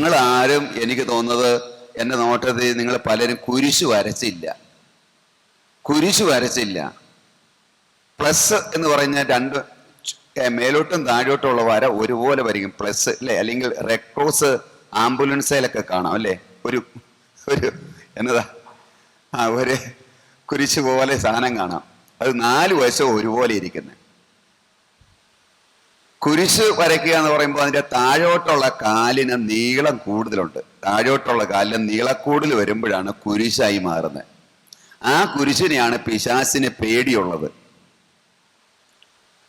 നിങ്ങൾ ആരും എനിക്ക് തോന്നുന്നത് എന്റെ നോട്ടത്തിൽ നിങ്ങൾ പലരും കുരിശ് വരച്ചില്ല. കുരിശ് വരച്ചില്ല. പ്ലസ് എന്ന് പറഞ്ഞ രണ്ട് മേലോട്ടും താഴോട്ടുമുള്ള വര ഒരുപോലെ വരിക്കും പ്ലസ് അല്ലേ അല്ലെങ്കിൽ റെഡ് ക്രോസ് ആംബുലൻസിലൊക്കെ കാണാം അല്ലേ? ഒരു ഒരു എന്നതാ? ആ ഒരു കുരിശ് പോലെ സാധനം കാണാം. അത് നാല് വശവും ഒരുപോലെ ഇരിക്കുന്നത് കുരിശ് വരയ്ക്കുക എന്ന് പറയുമ്പോൾ അതിന്റെ താഴോട്ടുള്ള കാലിന് നീളം കൂടുതലുണ്ട്. താഴോട്ടുള്ള കാലിന് നീളക്കൂടുതൽ വരുമ്പോഴാണ് കുരിശായി മാറുന്നത്. ആ കുരിശിനെയാണ് പിശാസിന് പേടിയുള്ളത്.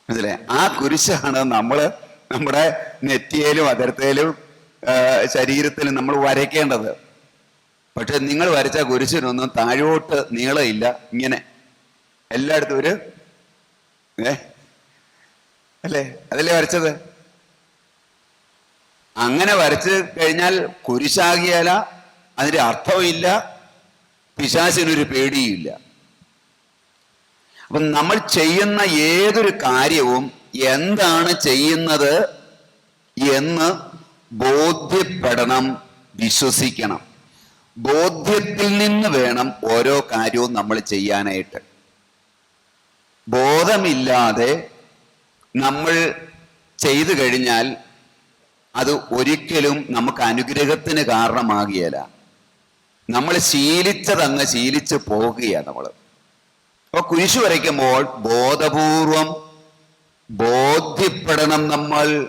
മനസ്സിലെ ആ കുരിശാണ് നമ്മൾ നമ്മുടെ നെറ്റിയിലും അതിർത്തയിലും ശരീരത്തിലും നമ്മൾ വരയ്ക്കേണ്ടത്. പക്ഷെ നിങ്ങൾ വരച്ച കുരിശിനൊന്നും താഴോട്ട് നീളമില്ല. ഇങ്ങനെ എല്ലായിടത്തും ഒരു ഏ അല്ലേ? അതല്ലേ വരച്ചത്? അങ്ങനെ വരച്ച് കഴിഞ്ഞാൽ കുരിശാകിയാല അതിന്റെ അർത്ഥമില്ല പിശാചിനൊരു പേടിയില്ല അപ്പം നമ്മൾ ചെയ്യുന്ന ഏതൊരു കാര്യവും എന്താണ് ചെയ്യുന്നത് എന്ന് ബോധ്യപ്പെടണം വിശ്വസിക്കണം. ബോധ്യത്തിൽ നിന്ന് വേണം ഓരോ കാര്യവും നമ്മൾ ചെയ്യാനായിട്ട്. ബോധമില്ലാതെ നമ്മൾ ചെയ്തു കഴിഞ്ഞാൽ അത് ഒരിക്കലും നമുക്ക് അനുഗ്രഹത്തിന് കാരണമാകിയല്ല നമ്മൾ ശീലിച്ചതങ്ങ് ശീലിച്ച് പോകുകയാണ് നമ്മൾ. അപ്പൊ കുരിശു വരയ്ക്കുമ്പോൾ ബോധപൂർവം ബോധ്യപ്പെടണം നമ്മൾ.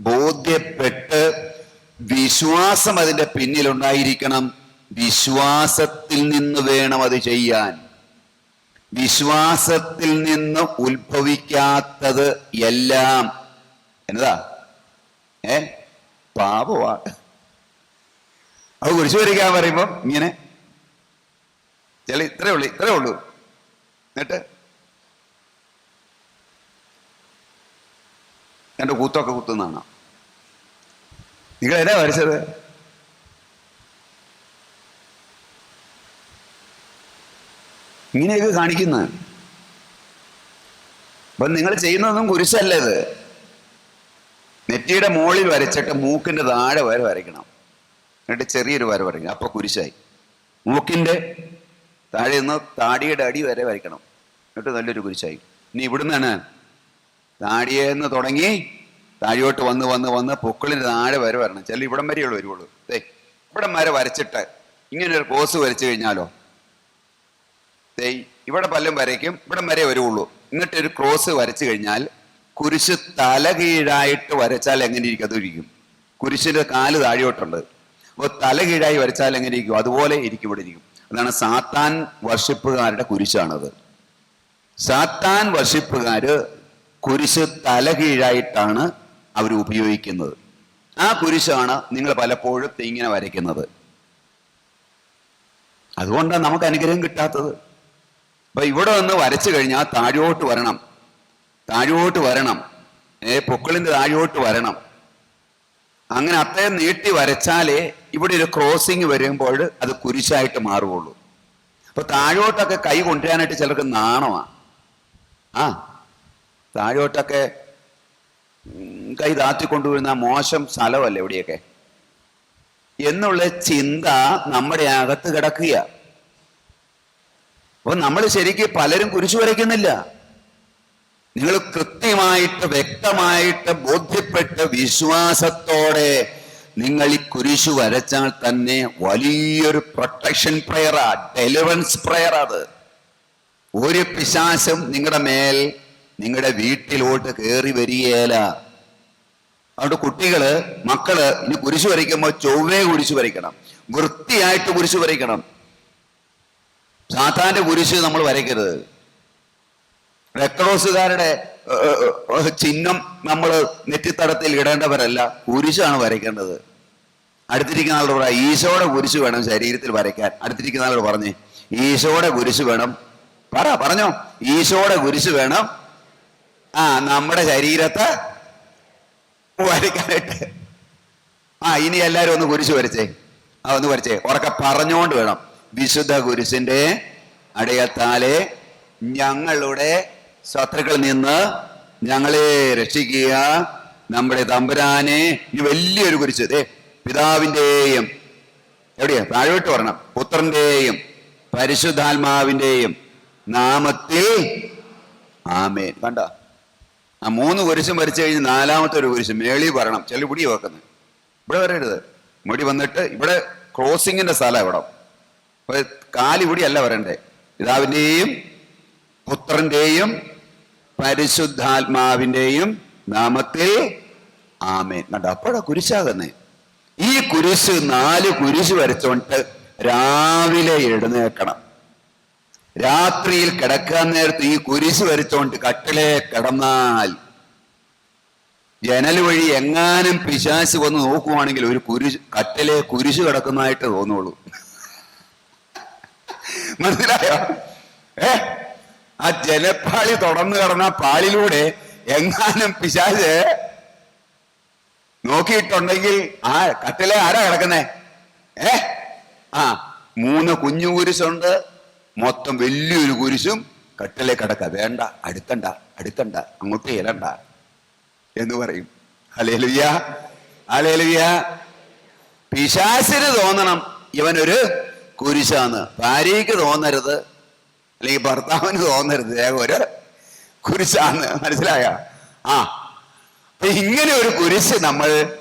ബോധ്യപ്പെട്ട് വിശ്വാസം അതിന്റെ പിന്നിലുണ്ടായിരിക്കണം. വിശ്വാസത്തിൽ നിന്ന് വേണം അത് ചെയ്യാൻ. വിശ്വാസത്തിൽ നിന്ന് ഉത്ഭവിക്കാത്തത് എല്ലാം. എന്നതാ? ഏ? പാപമാണ് അത് കുരിശു വരിക്കാൻ പറയുമ്പോ ഇങ്ങനെ. ചില ഇത്രേ ഉള്ളൂ ഇത്രേ ഉള്ളൂ. എന്നിട്ട്? എന്റെ കൂത്തൊക്കെ കുത്തുന്നതാണ്. നിങ്ങൾ എന്നാ വരച്ചത്? ഇങ്ങനെയൊക്കെ കാണിക്കുന്നത് അപ്പൊ നിങ്ങൾ ചെയ്യുന്നതൊന്നും കുരിശല്ല ഇത്? നെറ്റിയുടെ മുകളിൽ വരച്ചിട്ട് മൂക്കിന്റെ താഴെ വരെ വരയ്ക്കണം. എന്നിട്ട് ചെറിയൊരു വര വരയ്ക്കണം. അപ്പോൾ കുരിശായി. മൂക്കിന്റെ താഴെ നിന്ന് താടിയുടെ അടി വരെ വരയ്ക്കണം. എന്നിട്ട് നല്ലൊരു കുരിശായി. ഇനി ഇവിടുന്നാണ്. താടിയെന്ന് തുടങ്ങി. താഴോട്ട് വന്ന് വന്ന് വന്ന് പൊക്കിളിന് താഴെ വരെ വരണം. ചില ഇവിടം വരെയുള്ളൂ വരുവുള്ളൂ. ഇവിടം വരെ വരച്ചിട്ട് ഇങ്ങനെ ഒരു കോസ് വരച്ചു കഴിഞ്ഞാലോ? ഇവിടെ പല്ലും വരയ്ക്കും ഇവിടം വരെ വരുള്ളൂ എന്നിട്ട് ഒരു ക്രോസ് വരച്ചു കഴിഞ്ഞാൽ കുരിശ് തലകീഴായിട്ട് വരച്ചാൽ എങ്ങനെ ഇരിക്കും? അതിരിക്കും കുരിശിന്റെ കാൽ താഴെയോട്ടുണ്ട് അപ്പോൾ തലകീഴായി വരച്ചാൽ എങ്ങനെ ഇരിക്കും? അതുപോലെ ഇരിക്കും ഇവിടെ ഇരിക്കും. അതാണ് സാത്താൻ വർഷിപ്പുകാരുടെ കുരിശാണത്. സാത്താൻ വർഷിപ്പുകാര് കുരിശ് തലകീഴായിട്ടാണ് അവർ ഉപയോഗിക്കുന്നത്. ആ കുരിശാണ് നിങ്ങൾ പലപ്പോഴും ഇങ്ങനെ വരയ്ക്കുന്നത്. അതുകൊണ്ടാണ് നമുക്ക് അനുഗ്രഹം കിട്ടാത്തത്. അപ്പൊ ഇവിടെ നിന്ന് വരച്ചു കഴിഞ്ഞാൽ താഴോട്ട് വരണം. താഴോട്ട് വരണം. ഏ പൊക്കളിന്റെ താഴോട്ട് വരണം. അങ്ങനെ അത്രയും നീട്ടി വരച്ചാലേ ഇവിടെ ഒരു ക്രോസിങ് വരുമ്പോൾ അത് കുരിശായിട്ട് മാറുകയുള്ളൂ. അപ്പൊ താഴോട്ടൊക്കെ കൈ കൊണ്ടുവരാനായിട്ട് ചിലർക്ക് നാണമാ. ആ താഴോട്ടൊക്കെ കൈ കൈ താത്തിക്കൊണ്ടുവരുന്ന മോശം സ്ഥലമല്ലേ ഇവിടെയൊക്കെ? എന്നുള്ള ചിന്ത നമ്മുടെ അകത്ത് കിടക്കുക അപ്പൊ നമ്മൾ ശരിക്ക് പലരും കുരിശു വരയ്ക്കുന്നില്ല. നിങ്ങൾ കൃത്യമായിട്ട് വ്യക്തമായിട്ട് ബോധ്യപ്പെട്ട് വിശ്വാസത്തോടെ നിങ്ങൾ ഈ കുരിശു വരച്ചാൽ തന്നെ വലിയൊരു പ്രൊട്ടക്ഷൻ പ്രയറാ ഡെലിവറൻസ് പ്രയർ അത്. ഒരു പിശാശം നിങ്ങളുടെ മേൽ നിങ്ങളുടെ വീട്ടിലോട്ട് കയറി വരികയല്ല അതുകൊണ്ട് കുട്ടികൾ മക്കൾ ഇനി കുരിശു വരയ്ക്കുമ്പോൾ ചൊവ്വേ കുരിശു വരയ്ക്കണം. വൃത്തിയായിട്ട് കുരിശു വരയ്ക്കണം. സാത്താന്റെ കുരിശ് നമ്മൾ വരയ്ക്കരുത്. റെക്രോസുകാരുടെ ചിഹ്നം നമ്മൾ നെറ്റിത്തടത്തിൽ ഇടേണ്ടവരല്ല കുരിശാണ് വരയ്ക്കേണ്ടത്. അടുത്തിരിക്കുന്ന ആളോട് പറയാം ഈശോയുടെ കുരിശ് വേണം ശരീരത്തിൽ വരയ്ക്കാൻ. അടുത്തിരിക്കുന്ന ആളോട് പറഞ്ഞേ ഈശോയുടെ കുരിശ് വേണം. പറ പറഞ്ഞോ. ഈശോയുടെ കുരിശ് വേണം. ആ നമ്മുടെ ശരീരത്തെ വരയ്ക്കാനായിട്ട്. ആ ഇനി എല്ലാവരും ഒന്ന് കുരിശ് വരച്ചേ. ആ ഒന്ന് വരച്ചേ. ഉറക്കെ പറഞ്ഞുകൊണ്ട് വേണം. വിശുദ്ധ കുരിശിന്റെ അടയത്താലെ ഞങ്ങളുടെ ശത്രുക്കളിൽ നിന്ന് ഞങ്ങളെ രക്ഷിക്കുക. നമ്മുടെ തമ്പുരാനെ ഇനി വലിയൊരു കുരിശ് ദേ പിതാവിന്റെയും എവിടെയാ? താഴോട്ട് വരണം. പുത്രന്റെയും പരിശുദ്ധാത്മാവിന്റെയും നാമത്തിൽ ആമേൻ. കണ്ട? ആ മൂന്ന് കുരിശും വരച്ചു കഴിഞ്ഞ് നാലാമത്തെ ഒരു കുരിശ് മേളി പറയണം ചെളി മുടി വെക്കുന്നത്. ഇവിടെ വരരുത്. മുടി വന്നിട്ട് ഇവിടെ ക്രോസിങ്ങിന്റെ സ്ഥലം ഇവിടെ. കാലിവിടെ അല്ല വരണ്ടേ. പിതാവിന്റെയും പുത്രന്റെയും പരിശുദ്ധാത്മാവിന്റെയും നാമത്തിൽ ആമേൻ. കണ്ട? അപ്പോഴാ കുരിശാകുന്നേ ഈ കുരിശ് നാല് കുരിശ് വരച്ചോണ്ട് രാവിലെ എഴുന്നേക്കണം രാത്രിയിൽ കിടക്കാൻ നേരത്ത് ഈ കുരിശ് വരച്ചോണ്ട് കട്ടിലെ കിടന്നാൽ ജനൽ വഴി എങ്ങാനും പിശാശ് വന്ന് നോക്കുവാണെങ്കിൽ ഒരു കുരിശ് കട്ടിലെ കുരിശ് കിടക്കുന്നതായിട്ട് തോന്നുള്ളൂ. മനസ്സിലായോ? ഏ? ആ ജലപ്പാളി തുടർന്ന് കിടന്ന പാളിലൂടെ എങ്ങാനും പിശാജ് നോക്കിയിട്ടുണ്ടെങ്കിൽ ആ കട്ടിലെ ആരാ കിടക്കുന്നേ? ഏ? ആ മൂന്ന് കുഞ്ഞു കുരിശുണ്ട്. മൊത്തം വലിയൊരു കുരിശും കട്ടിലെ കിടക്ക. വേണ്ട അടുത്തണ്ട അടുത്തണ്ട അങ്ങോട്ട് ഇലണ്ട എന്ന് പറയും. അലേലുയ്യ അലേലുയ്യ പിശാസിന് തോന്നണം. ഇവനൊരു കുരിശാന്ന്. ഭാര്യയ്ക്ക് തോന്നരുത് അല്ലെങ്കിൽ ഭർത്താവിന് തോന്നരുത്. ഒരു കുരിശാന്ന്. മനസ്സിലായ? ആ. ഇങ്ങനെ ഒരു കുരിശ് നമ്മൾ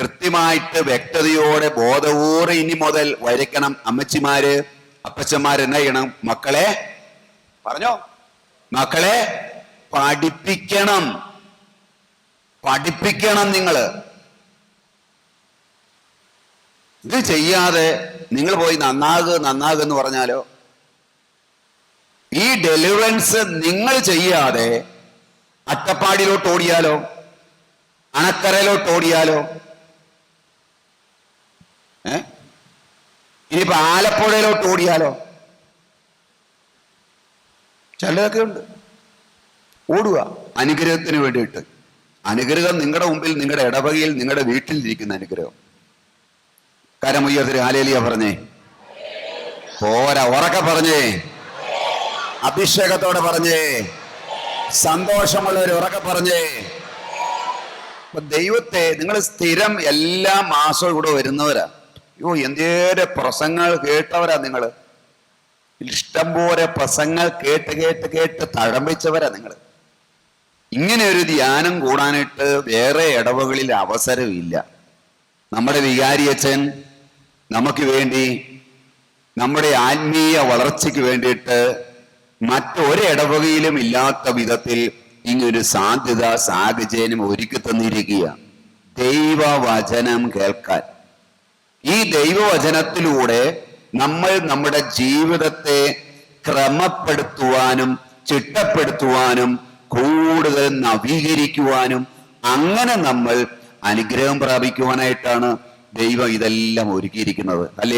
കൃത്യമായിട്ട് വ്യക്തതയോടെ ബോധപൂർവം ഇനി മുതൽ വരയ്ക്കണം. അമ്മച്ചിമാര് അപ്പച്ചന്മാര് എന്നാ ചെയ്യണം? മക്കളെ പറഞ്ഞോ? മക്കളെ പഠിപ്പിക്കണം. പഠിപ്പിക്കണം നിങ്ങൾ. ഇത് ചെയ്യാതെ നിങ്ങൾ പോയി നന്നാകുക നന്നാകുക എന്ന് പറഞ്ഞാലോ? ഈ ഡെലിവറൻസ് നിങ്ങൾ ചെയ്യാതെ അട്ടപ്പാടിയിലോട്ട് ഓടിയാലോ? അണക്കരയിലോട്ട് ഓടിയാലോ? ഏ? ഇനിയിപ്പോ ആലപ്പുഴയിലോട്ട് ഓടിയാലോ? ചിലതൊക്കെ ഉണ്ട്. ഓടുക. അനുഗ്രഹത്തിന് വേണ്ടിയിട്ട്. അനുഗ്രഹം നിങ്ങളുടെ മുമ്പിൽ നിങ്ങളുടെ ഇടവകയിൽ നിങ്ങളുടെ വീട്ടിൽ ഇരിക്കുന്ന അനുഗ്രഹം. കരമുയ്യത്തിന് ആലേലിയ പറഞ്ഞേ. പോരാ ഉറക്ക പറഞ്ഞേ. അഭിഷേകത്തോടെ പറഞ്ഞേ. സന്തോഷമുള്ളവർ ഉറക്കെ പറഞ്ഞേ. ദൈവത്തെ നിങ്ങൾ സ്ഥിരം എല്ലാ മാസവും ഇവിടെ വരുന്നവരാ. അയ്യോ എന്തേരെ പ്രസംഗങ്ങൾ കേട്ടവരാ നിങ്ങൾ. ഇഷ്ടം പോലെ പ്രസംഗങ്ങൾ കേട്ട് കേട്ട് കേട്ട് തഴമ്പിച്ചവരാ നിങ്ങൾ. ഇങ്ങനെ ഒരു ധ്യാനം കൂടാനായിട്ട് വേറെ ഇടവകളിൽ അവസരമില്ല. നമ്മുടെ വികാരിയച്ഛൻ നമുക്ക് വേണ്ടി നമ്മുടെ ആത്മീയ വളർച്ചയ്ക്ക് വേണ്ടിയിട്ട് മറ്റൊരിടവകയിലും ഇല്ലാത്ത വിധത്തിൽ ഇങ്ങനൊരു സാധ്യത സാഹചര്യം ഒരുക്കി തന്നിരിക്കുക ദൈവവചനം കേൾക്കാൻ. ഈ ദൈവവചനത്തിലൂടെ നമ്മൾ നമ്മുടെ ജീവിതത്തെ ക്രമപ്പെടുത്തുവാനും ചിട്ടപ്പെടുത്തുവാനും കൂടുതൽ നവീകരിക്കുവാനും അങ്ങനെ നമ്മൾ അനുഗ്രഹം പ്രാപിക്കുവാനായിട്ടാണ് ദൈവം ഇതെല്ലാം ഒരുക്കിയിരിക്കുന്നത്. അല്ലേ